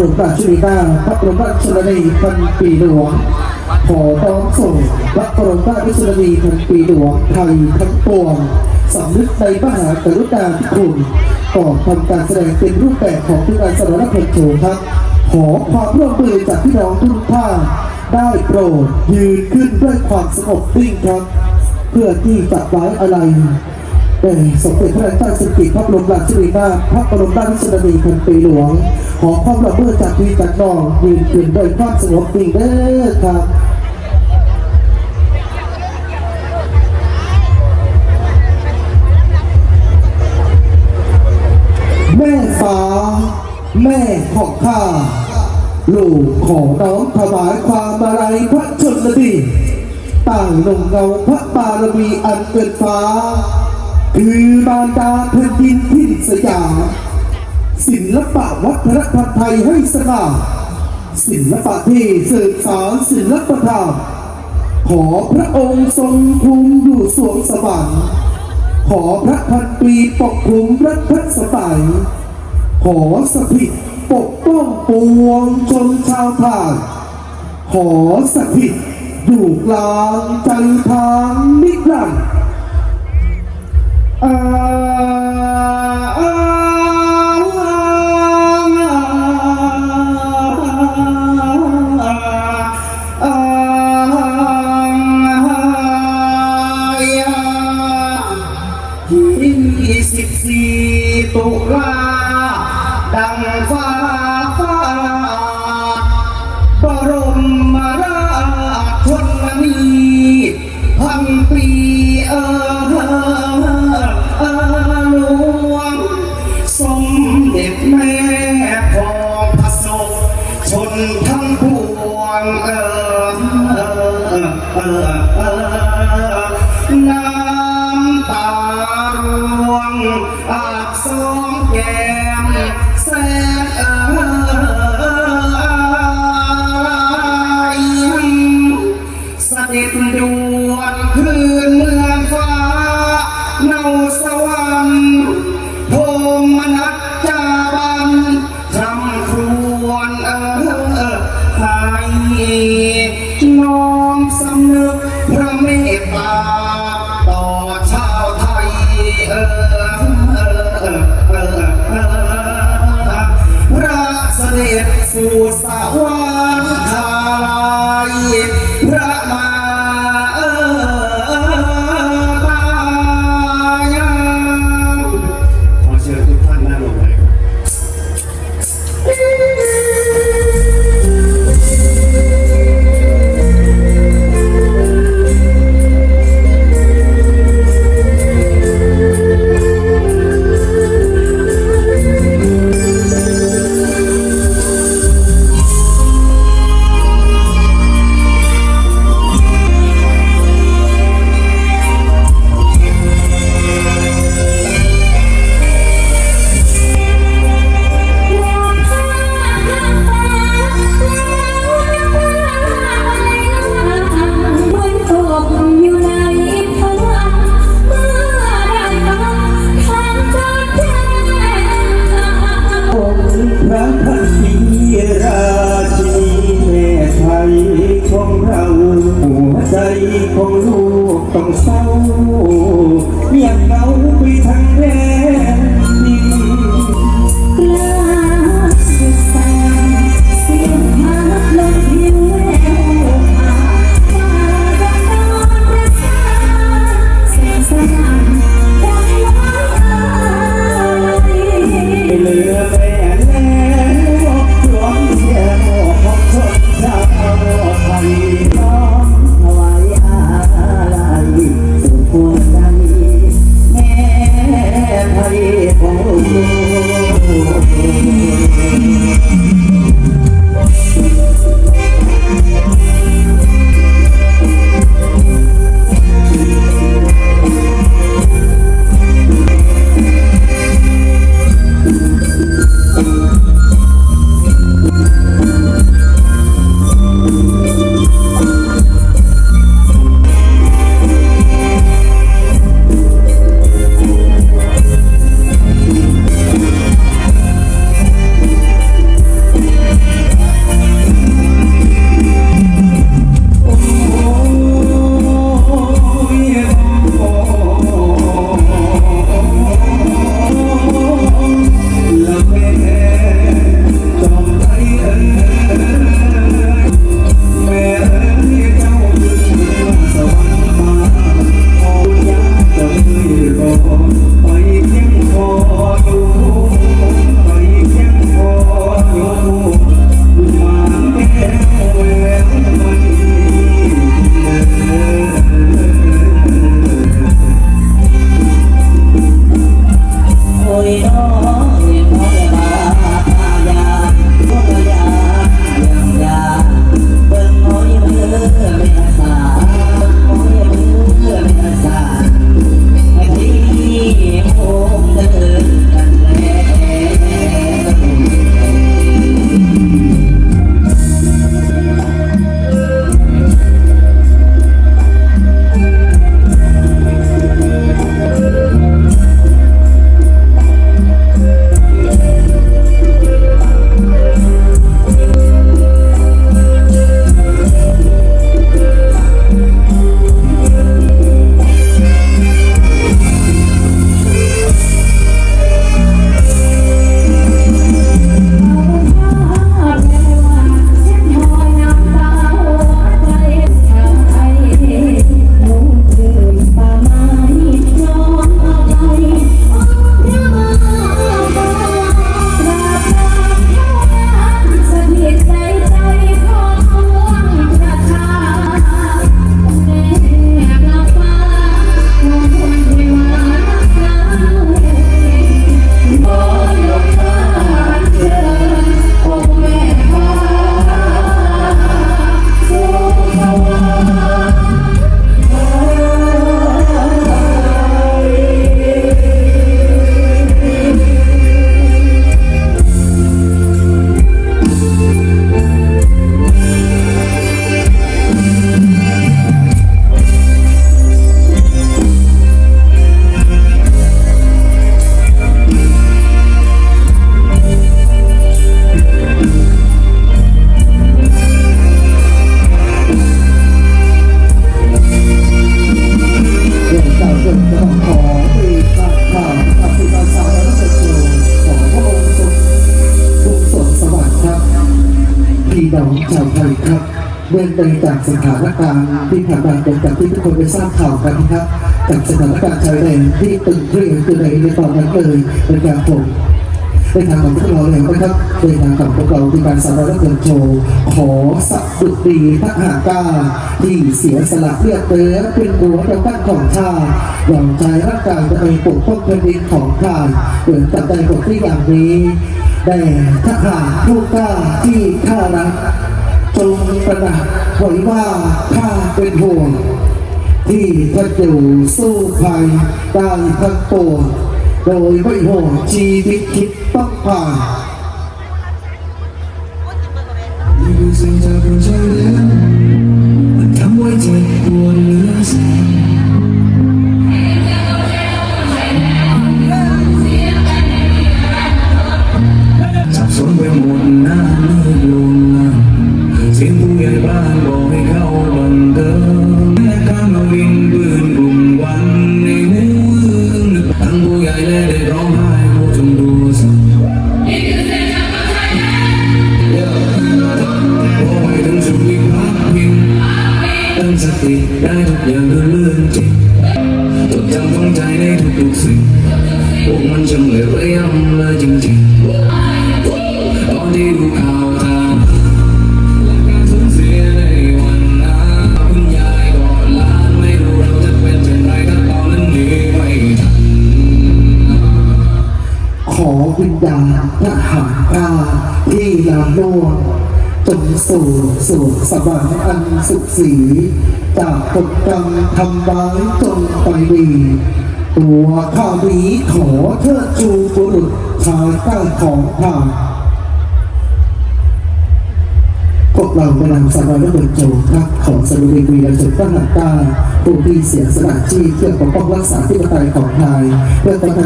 รมราชนีนาพระบรมราชชนนีพันปีหลวงขอต้อนส่งพระบรมราชชนนีพันปีหลวงไทยทั้งปวงสำนึกในมหากรุณาธิคุณก่อทำการแสดงเป็นรูปแบบของพิธีสารพันโชว์ครับ ขอความร่วมมือจากพี่น้องทุกท่านได้โปรดยืนขึ้นด้วยความสงบนิ่งครับ เพื่อที่จะไว้อะไร เอ่สมเด็จพระเจ้าสิริพระบรมราชินีนาถพระบรมราชชนนีพันปีหลวง ขอความร่วมมือจากพี่จากน้องยืนขึ้นด้วยความสงบนิ่งเด้อครับแม่ฟ้า แม่ของข้าลูกของน้อมถวายความมาลัยพระชนนีต่างลงเงาพระบารมีอันเกินฟ้า คือมารดาแผ่นดินพินสยามศิลปะวัฒนธรรมไทยให้สง่าศิลปะที่สืบสานศิลปธรรมขอพระองค์ทรงภูมิอยู่สวงสวรรค์ขอพระพันปีปกคลุมรัฐสมัยขอสถิตปกป้องปวงชนชาวไทยขอสถิตอยู่กลางใจทางนิรันดร์ อาที่สิบสี่ตุลาดังฟ้าฟ้าบรมราชชนนีพันปีเออ น้ำตาร่วงอาบสองแก้ ใจของลูกต้องเศร้า น้องชาวไทยครับเนื่องไปจากสถานการณ์ที่ผ่านมาเป็นกับที่ทุกคนได้ทราบข่าวกันนะครับกับสถานการณ์ชายแดนที่ตึงเครียดอยู่ในในตอนนั้นเลยนะครับผมในทางของพวกเราเองนะครับในทางของพวกเราที่การสารรัฐเกินโชว์ขอสักดุดีทหารกล้าที่เสียสละเลือดเนื้อเป็นหัวเราบ้านของชาติยอมใจร่างกายจะไปปกป้องแผ่นดินของชาติเหมือนตัดใจบทที่อย่างนี้ แต่ทหารผู้กล้าที่ข้ารักจงประดับไว้ว่าข้าเป็นห่วง ที่ท่านอยู่สู้ภัยได้ทั้งปวงโดยไม่ห่วงชีวิตคิดต้องผ่านนี่สิ่งจากคนใจเดิมมันทำไว้เจ็บปวดเหลือแสน หมดน้ามืดลงเสียงผู้ใหญ่บ้านบอกให้เข้าบังเดิมแม่ข้ามาวิ่งปืนกลุ่มวันในหูทั้งผู้ใหญ่และเด็กร้องไห้ผู้จงดูสักโอ้ยถึงสุดที่พักพิงตั้งสติได้ทุกอย่างคือเรื่องจริ สู่สู่สวรรค์อันสุขสีจากกฎกรรมทำร้ายจงไปดีตัวข้านี้ขอเชิดชูบุรุษชายใต้ของข้าพวกเรากำลังสบายและเบิกโจมครับของสรุปวีและจุดทหารกล้าผู้ที่เสียสละชีพเพื่อปกป้องรักษาที่ปไตยของไทยเพื่อประเทศ